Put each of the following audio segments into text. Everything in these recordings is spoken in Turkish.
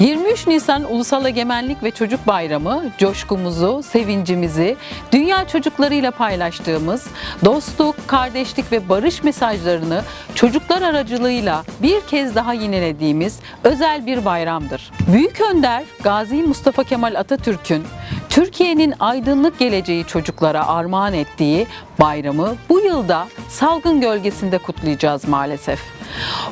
Nisan Ulusal Egemenlik ve Çocuk Bayramı coşkumuzu, sevincimizi dünya çocuklarıyla paylaştığımız dostluk, kardeşlik ve barış mesajlarını çocuklar aracılığıyla bir kez daha yinelediğimiz özel bir bayramdır. Büyük Önder Gazi Mustafa Kemal Atatürk'ün Türkiye'nin aydınlık geleceği çocuklara armağan ettiği bayramı bu yılda salgın gölgesinde kutlayacağız maalesef.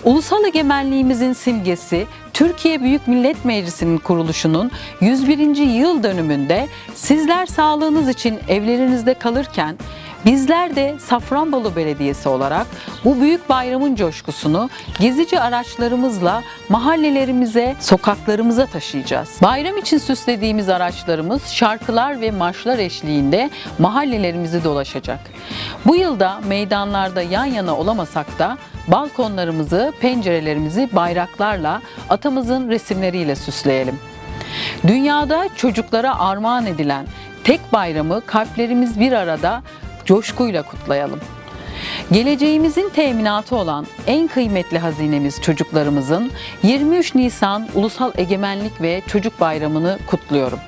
Ulusal egemenliğimizin simgesi Türkiye Büyük Millet Meclisi'nin kuruluşunun 101. yıl dönümünde sizler sağlığınız için evlerinizde kalırken Bizler de Safranbolu Belediyesi olarak bu büyük bayramın coşkusunu gezici araçlarımızla mahallelerimize, sokaklarımıza taşıyacağız. Bayram için süslediğimiz araçlarımız şarkılar ve marşlar eşliğinde mahallelerimizi dolaşacak. Bu yılda meydanlarda yan yana olamasak da balkonlarımızı, pencerelerimizi bayraklarla, atamızın resimleriyle süsleyelim. Dünyada çocuklara armağan edilen tek bayramı kalplerimiz bir arada coşkuyla kutlayalım. Geleceğimizin teminatı olan en kıymetli hazinemiz çocuklarımızın 23 Nisan Ulusal Egemenlik ve Çocuk Bayramı'nı kutluyorum.